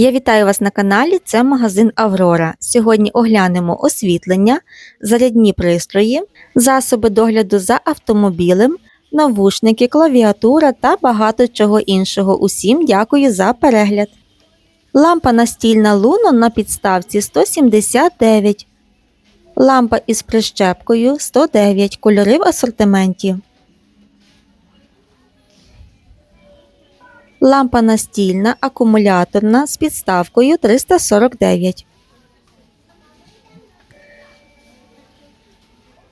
Я вітаю вас на каналі. Це магазин Аврора. Сьогодні оглянемо освітлення, зарядні пристрої, засоби догляду за автомобілем, навушники, клавіатура та багато чого іншого. Усім дякую за перегляд. Лампа настільна Luno на підставці 179. Лампа із прищепкою 109. Кольори в асортименті. Лампа настільна, акумуляторна з підставкою 349.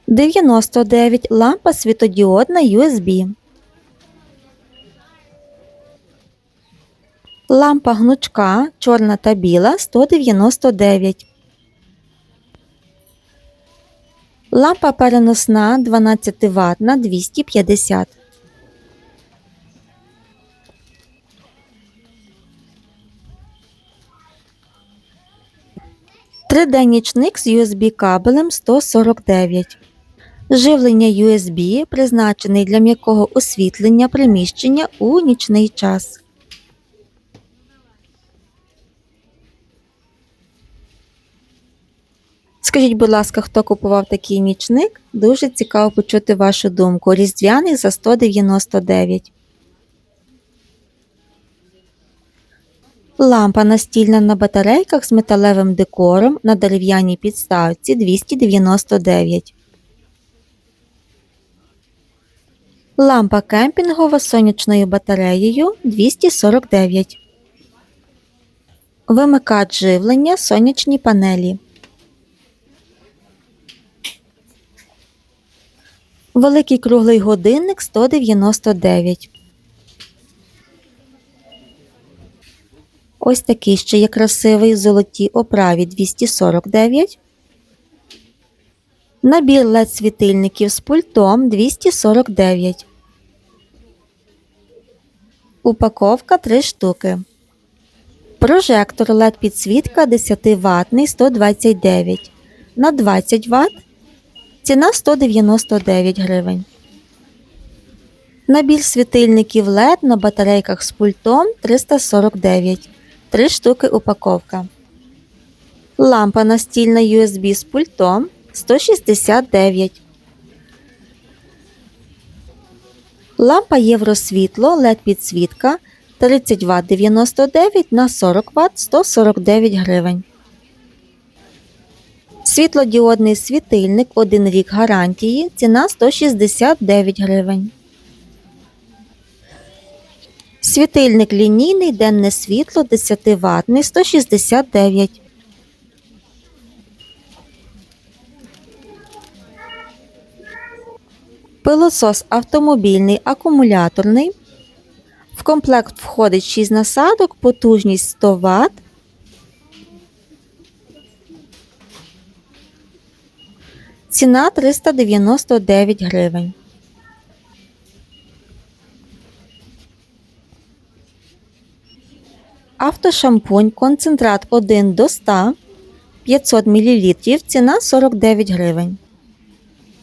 99 лампа світодіодна USB. Лампа гнучка чорна та біла 199. Лампа переносна 12 ватна 250. Триденнічник з USB кабелем 149. Живлення USB призначений для м'якого освітлення приміщення у нічний час. Скажіть, будь ласка, хто купував такий нічник? Дуже цікаво почути вашу думку. Різдвяний за 199. Лампа настільна на батарейках з металевим декором на дерев'яній підставці 299. Лампа кемпінгова з сонячною батареєю 249. Вимикач живлення сонячні панелі. Великий круглий годинник 199. Ось такий ще є красивий золотій оправі 249. Набір LED світильників з пультом 249. Упаковка 3 штуки. Прожектор LED підсвітка 10 ватний 129 на 20 Вт. Ціна 199 гривень. Набір світильників LED на батарейках з пультом 349. 3 штуки упаковка. Лампа настільна USB з пультом 169. Лампа євросвітло LED підсвітка 30 Вт 99 на 40 Вт 149 гривень. Світлодіодний світильник 1 рік гарантії. Ціна 169 гривень. Світильник лінійний денне світло 10 ватний 169. Пилосос автомобільний акумуляторний. В комплект входить 6 насадок, потужність 100 Вт. Ціна 399 гривень. Автошампунь концентрат 1 до 100 500 мл. Ціна 49 гривень.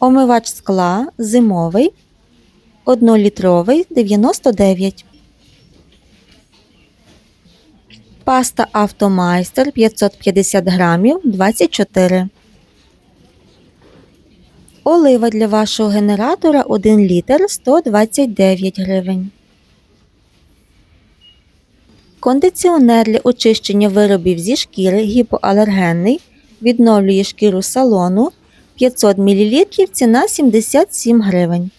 Омивач скла зимовий 1-літровий 99. Паста Автомайстер 550 грамів 24. Олива для вашого генератора 1 літр 129 гривень. Кондиціонер для очищення виробів зі шкіри гіпоалергенний. Відновлює шкіру салону 500 мл. Ціна 77 гривень.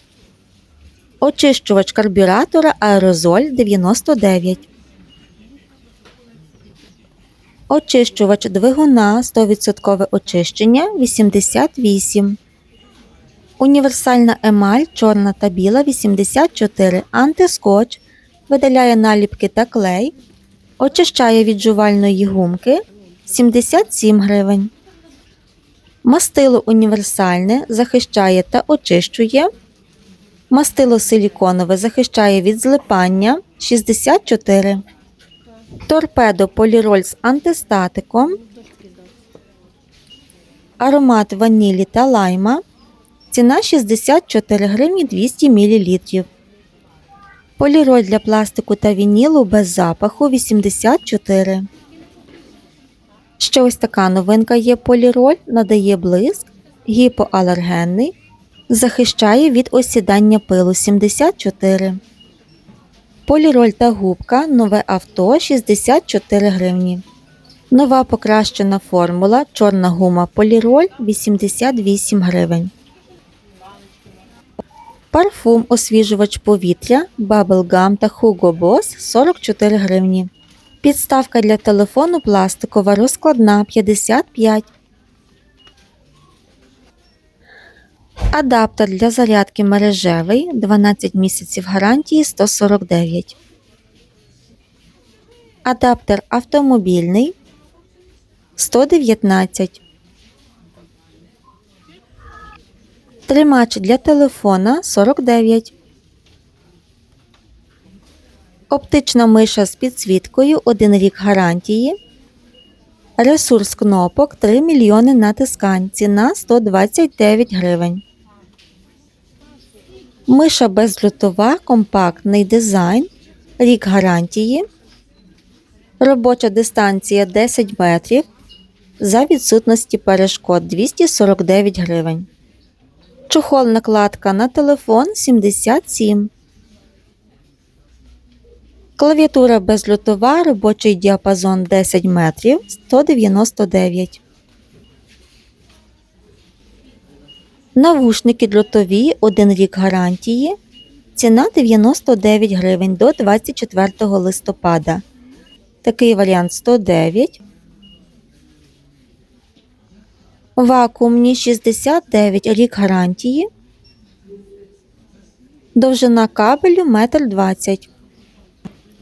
Очищувач карбюратора аерозоль 99. Очищувач двигуна 100% очищення 88. Універсальна емаль чорна та біла 84. Антискотч. Видаляє наліпки та клей. Очищає від жувальної гумки 77 гривень. Мастило універсальне захищає та очищує. Мастило силіконове захищає від злипання 64. Торпедо поліроль з антистатиком. Аромат ванілі та лайма. Ціна 64 гривні 200 мл. Поліроль для пластику та вінілу без запаху 84. Ще ось така новинка є поліроль, надає блиск, гіпоалергенний, захищає від осідання пилу 74. Поліроль та губка нове авто 64 гривні. Нова покращена формула чорна гума поліроль 88 гривень. Парфум освіжувач повітря Bubble Gum та Hugo Boss 44 гривні. Підставка для телефону пластикова розкладна 55. Адаптер для зарядки мережевий 12 місяців гарантії 149. Адаптер автомобільний 119. Тримач для телефона 49. Оптична миша з підсвіткою 1 рік гарантії. Ресурс кнопок 3 мільйони натискань. Ціна 129 гривень. Миша безлютова, компактний дизайн. Рік гарантії. Робоча дистанція 10 метрів. За відсутності перешкод 249 гривень. Чохол накладка на телефон 77. Клавіатура безлютова, робочий діапазон 10 метрів 199. Навушники дротові 1 рік гарантії. Ціна 99 гривень до 24 листопада. Такий варіант 109. Вакуумні 69 рік гарантії. Довжина кабелю 1,20 м.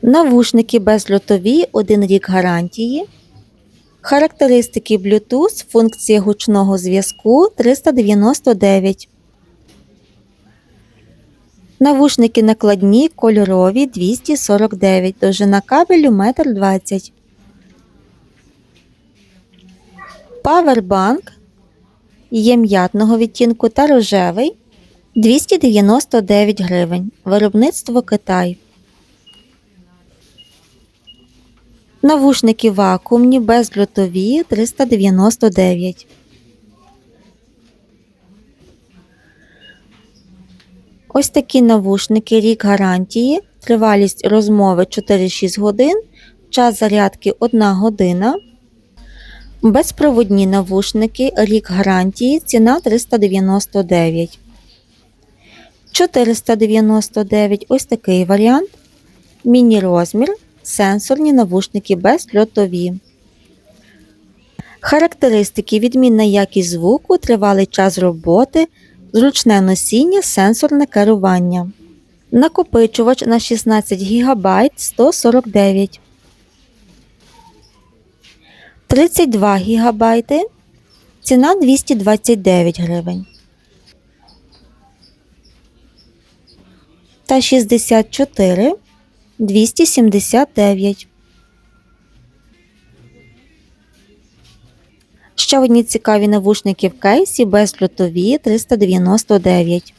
Навушники безльотові 1 рік гарантії. Характеристики Bluetooth, функція гучного зв'язку 399. Навушники накладні кольорові 249. Довжина кабелю 1,20 м. Павербанк є м'ятного відтінку та рожевий 299 гривень. Виробництво Китай. Навушники вакуумні безлютові 399. Ось такі навушники рік гарантії. Тривалість розмови 4-6 годин. Час зарядки 1 година. Безпроводні навушники, рік гарантії, ціна 399. 499 ось такий варіант. Міні-розмір, сенсорні навушники безльотові. Характеристики відмінна якість звуку, тривалий час роботи, зручне носіння, сенсорне керування. Накопичувач на 16 ГБ 149 32 ГБ. Ціна 229 гривень. Та 64 279. Ще одні цікаві навушники в кейсі безлютові 399.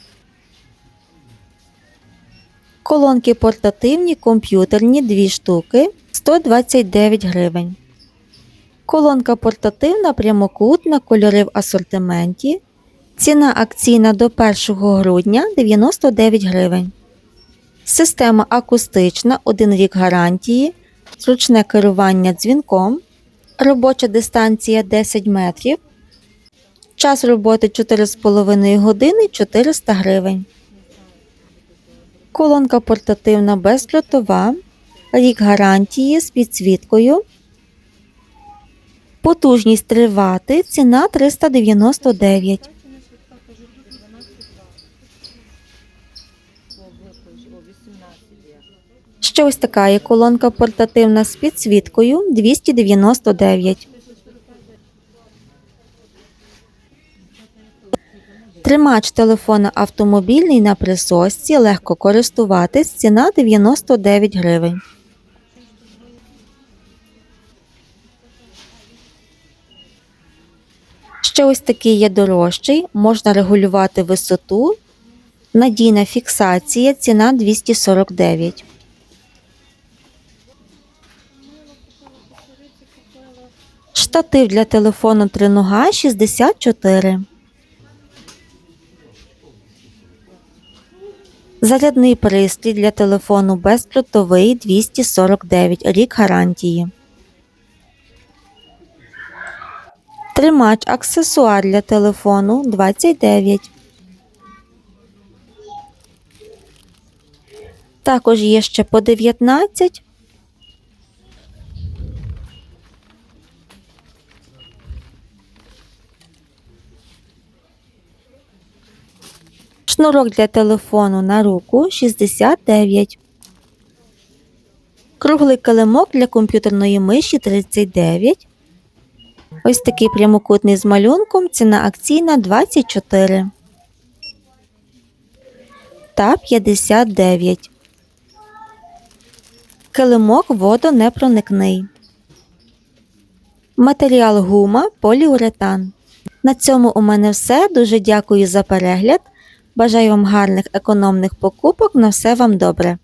Колонки портативні, комп'ютерні 2 штуки 129 гривень. Колонка портативна, прямокутна, кольори в асортименті. Ціна акційна до 1 грудня 99 гривень. Система акустична, 1 рік гарантії, зручне керування дзвінком, робоча дистанція 10 метрів, час роботи 4,5 години 400 гривень. Колонка портативна безльотова, рік гарантії з підсвіткою. Потужність тривати, ціна 399. Ще ось така є колонка портативна з підсвіткою 299. Тримач телефона автомобільний на присосці, легко користуватись, ціна 99 гривень. Ще ось такий є дорожчий, можна регулювати висоту. Надійна фіксація, ціна 249. Штатив для телефону тринога 64. Зарядний пристрій для телефону бездротовий 249 рік гарантії. Тримач аксесуар для телефону 29. Також є ще по 19. Шнурок для телефону на руку 69. Круглий килимок для комп'ютерної миші 39. Ось такий прямокутний з малюнком. Ціна акційна 24 та 59. Килимок водонепроникний. Матеріал гума поліуретан. На цьому у мене все. Дуже дякую за перегляд. Бажаю вам гарних економних покупок. На все вам добре.